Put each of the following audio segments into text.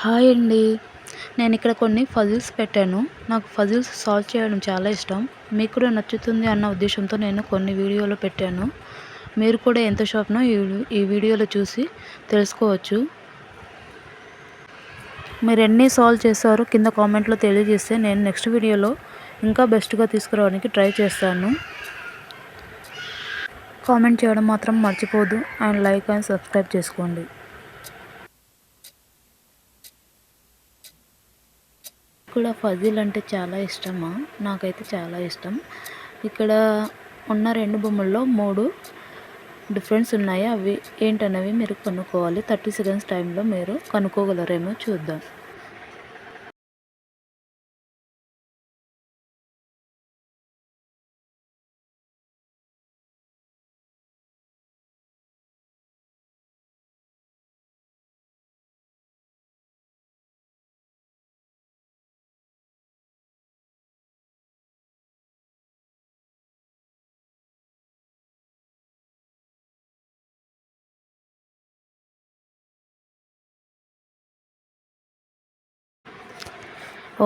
Hi అండి. నేను ఇక్కడ కొన్ని ఫజిల్స్ పెట్టాను. నాకు ఫజిల్స్ సాల్వ్ చేయడం చాలా ఇష్టం. మీకు కూడా నచ్చుతుంది అన్న ఉద్దేశంతో నేను కొన్ని వీడియోలు పెట్టాను. మీరు కూడా ఎంత షాప్నో ఈ ఈ వీడియోలో చూసి తెలుసుకోవచ్చు. మీరు ఎన్ని సాల్వ్ చేస్తారో కింద కామెంట్లో తెలియజేస్తే నేను నెక్స్ట్ వీడియోలో ఇంకా బెస్ట్గా తీసుకురావడానికి ట్రై చేస్తాను. కామెంట్ చేయడం మాత్రం మర్చిపోదు అండ్ లైక్ అండ్ సబ్స్క్రైబ్ చేసుకోండి. ఇక్కడ ఫజిల్ అంటే చాలా ఇష్టమా? నాకైతే చాలా ఇష్టం. ఇక్కడ ఉన్న రెండు బొమ్మల్లో మూడు డిఫరెన్స్ ఉన్నాయి. అవి ఏంటనేవి మీరు కనుక్కోవాలి. థర్టీ సెకండ్స్ టైంలో మీరు కనుక్కోగలరేమో చూద్దాం.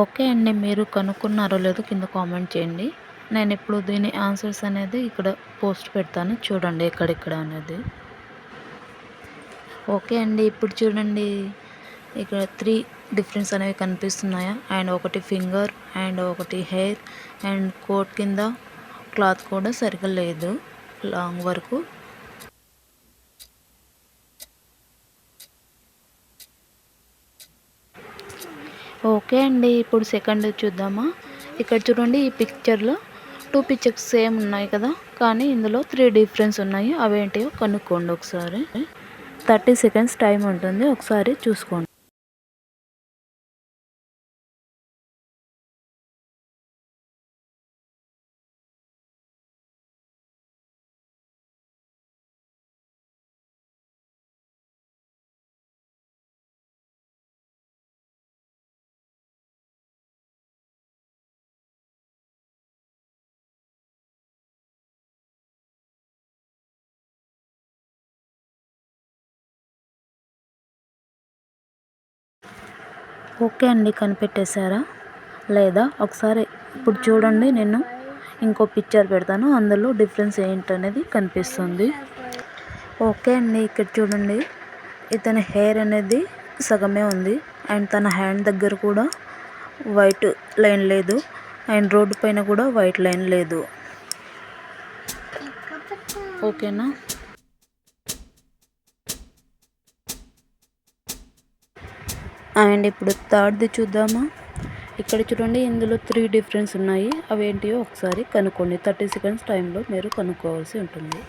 ఓకే అండి మీరు కనుక్కున్నారో లేదో కింద కామెంట్ చేయండి. నేను ఇప్పుడు దీని ఆన్సర్స్ అనేది ఇక్కడ పోస్ట్ పెడతాను. చూడండి ఎక్కడెక్కడ అనేది. ఓకే అండి ఇప్పుడు చూడండి. ఇక్కడ త్రీ డిఫరెన్స్ అనేవి కనిపిస్తున్నాయా? అండ్ ఒకటి ఫింగర్ అండ్ ఒకటి హెయిర్ అండ్ కోట్ కింద క్లాత్ కూడా సరిగ్గా లేదు. లాంగ్ వరకు. ఓకే అండి ఇప్పుడు సెకండ్ చూద్దామా? ఇక్కడ చూడండి ఈ పిక్చర్లో టూ పిక్చర్స్ సేమ్ ఉన్నాయి కదా కానీ ఇందులో త్రీ డిఫరెన్స్ ఉన్నాయి. అవేంటివో కనుక్కోండి ఒకసారి. థర్టీ సెకండ్స్ టైం ఉంటుంది ఒకసారి చూసుకోండి. ఓకే అండి కనిపెట్టేశారా? లేదా ఒకసారి ఇప్పుడు చూడండి నేను ఇంకో పిక్చర్ పెడతాను. అందులో డిఫరెన్స్ ఏంటనేది కనిపిస్తుంది. ఓకే అండి ఇక్కడ చూడండి. ఇతని హెయిర్ అనేది సగమే ఉంది. అండ్ తన హ్యాండ్ దగ్గర కూడా వైట్ లైన్ లేదు. అండ్ రోడ్డు పైన కూడా వైట్ లైన్ లేదు. ఓకేనా? అండ్ ఇప్పుడు థర్డ్ది చూద్దామా? ఇక్కడ చూడండి ఇందులో త్రీ డిఫరెన్స్ ఉన్నాయి. అవి ఏంటియో ఒకసారి కనుక్కోండి. థర్టీ సెకండ్స్ టైంలో మీరు కనుక్కోవాల్సి ఉంటుంది.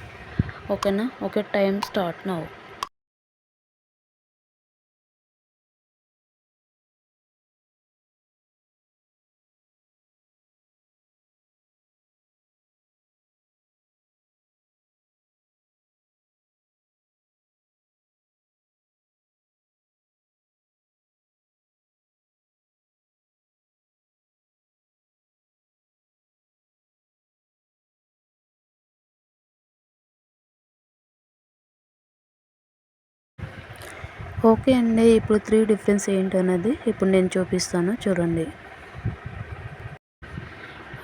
ఓకేనా? Okay time start now okay అండి ఇప్పుడు త్రీ డిఫరెన్స్ ఏంటన్నది ఇప్పుడు నేను చూపిస్తాను చూడండి.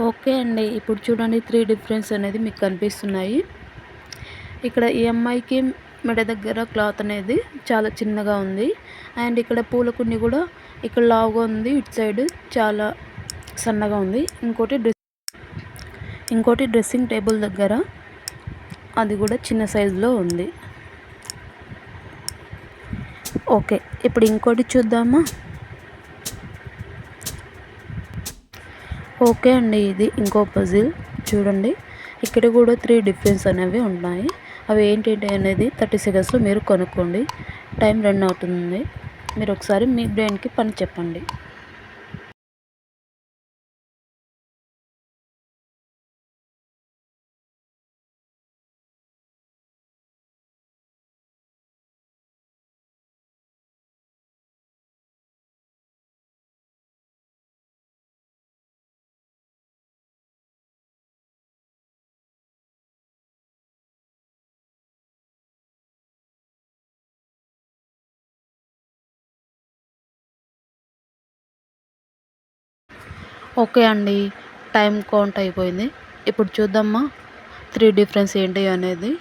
ఓకే అండి ఇప్పుడు చూడండి త్రీ డిఫరెన్స్ అనేది మీకు కనిపిస్తున్నాయి. ఇక్కడ ఈఎంఐకి మెడ దగ్గర క్లాత్ అనేది చాలా చిన్నగా ఉంది. అండ్ ఇక్కడ పూలకుండి కూడా ఇక్కడ లావుగా ఉంది ఇటు సైడ్ చాలా సన్నగా ఉంది. ఇంకోటి డ్రెస్ ఇంకోటి డ్రెస్సింగ్ టేబుల్ దగ్గర అది కూడా చిన్న సైజులో ఉంది. ఓకే ఇప్పుడు ఇంకోటి చూద్దామా? ఓకే అండి ఇది ఇంకో పజిల్ చూడండి ఇక్కడ కూడా త్రీ డిఫరెన్స్ అనేవి ఉన్నాయి. అవి ఏంటి అనేది థర్టీ సెకండ్స్లో మీరు కొనుక్కోండి. టైం రన్ అవుతుంది. మీరు ఒకసారి మీ బ్రెయిన్కి పని చెప్పండి. ఓకే అండి. టైం కౌంట్ అయిపోయింది. ఇప్పుడు చూద్దామా? త్రీ డిఫరెన్స్ ఏంటి అనేది.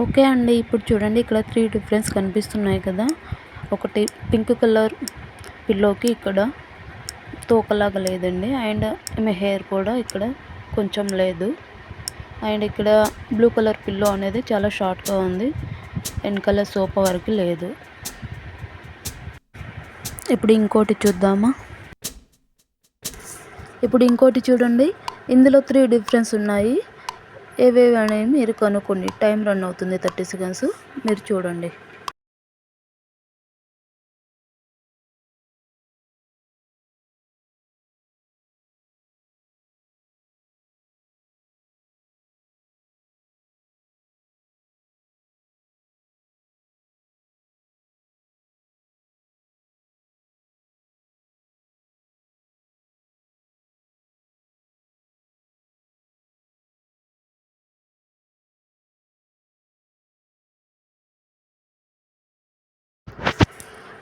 ఓకే అండి. ఇప్పుడు చూడండి. ఇక్కడ త్రీ డిఫరెన్స్ కనిపిస్తున్నాయి కదా. ఒకటి పింక్ కలర్ పిల్లోకి ఇక్కడ తోకలాగా లేదండి. అండ్ ఈమె హెయిర్ కూడా ఇక్కడ కొంచెం లేదు. అండ్ ఇక్కడ బ్లూ కలర్ పిల్లో అనేది చాలా షార్ట్గా ఉంది. వెనకాల సోఫా వరకు లేదు. ఇప్పుడు ఇంకోటి చూద్దామా? ఇప్పుడు ఇంకోటి చూడండి. ఇందులో త్రీ డిఫరెన్స్ ఉన్నాయి. ఏవేవి అనేవి మీరు కనుక్కోండి. టైం రన్ అవుతుంది థర్టీ సెకండ్స్ మీరు చూడండి.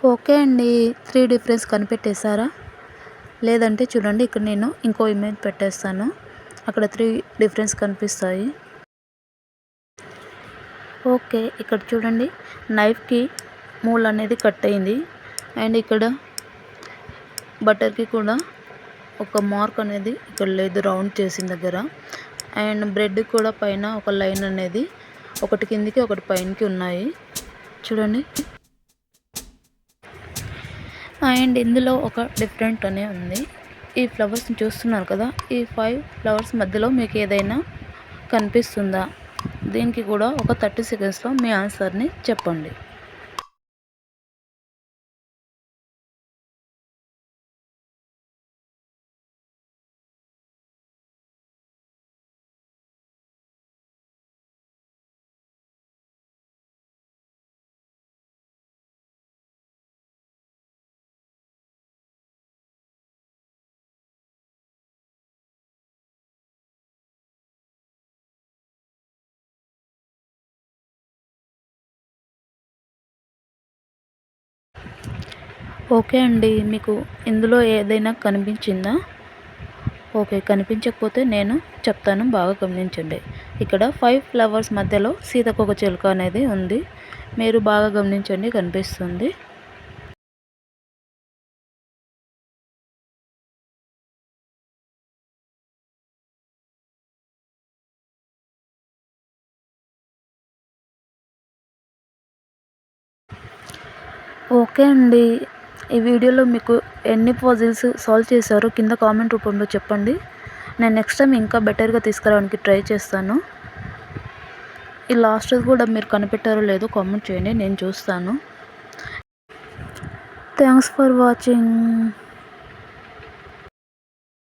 ఓకే అండి. త్రీ డిఫరెన్స్ కనిపెట్టేశారా? లేదంటే చూడండి ఇక్కడ నేను ఇంకో ఇమేజ్ పెట్టేస్తాను. అక్కడ త్రీ డిఫరెన్స్ కనిపిస్తాయి. ఓకే ఇక్కడ చూడండి. నైఫ్కి మూల్ అనేది కట్ అయింది. అండ్ ఇక్కడ బటర్కి కూడా ఒక మార్క్ అనేది ఇక్కడ లేదు రౌండ్ చేసిన దగ్గర. అండ్ బ్రెడ్ కూడా పైన ఒక లైన్ అనేది ఒకటి కిందికి ఒకటి పైనకి ఉన్నాయి. చూడండి. అండ్ ఇందులో ఒక డిఫరెంట్ అనే ఉంది. ఈ ఫ్లవర్స్ని చూస్తున్నారు కదా ఈ ఫైవ్ ఫ్లవర్స్ మధ్యలో మీకు ఏదైనా కనిపిస్తుందా? దీనికి కూడా ఒక థర్టీ సెకండ్స్లో మీ ఆన్సర్ని చెప్పండి. ఓకే అండి. మీకు ఇందులో ఏదైనా కనిపించిందా? ఓకే కనిపించకపోతే నేను చెప్తాను. బాగా గమనించండి. ఇక్కడ ఫైవ్ ఫ్లవర్స్ మధ్యలో సీతకొక చిలుక అనేది ఉంది. మీరు బాగా గమనించండి కనిపిస్తుంది. ఓకే అండి. ఈ వీడియోలో మీకు ఎన్ని పజిల్స్ సాల్వ్ చేశారో కింద కామెంట్ రూపంలో చెప్పండి. నేను నెక్స్ట్ టైం ఇంకా బెటర్గా తీసుకురావడానికి ట్రై చేస్తాను. ఈ లాస్ట్ కూడా మీరు కనిపెట్టారో లేదో కామెంట్ చేయండి నేను చూస్తాను. Thanks for watching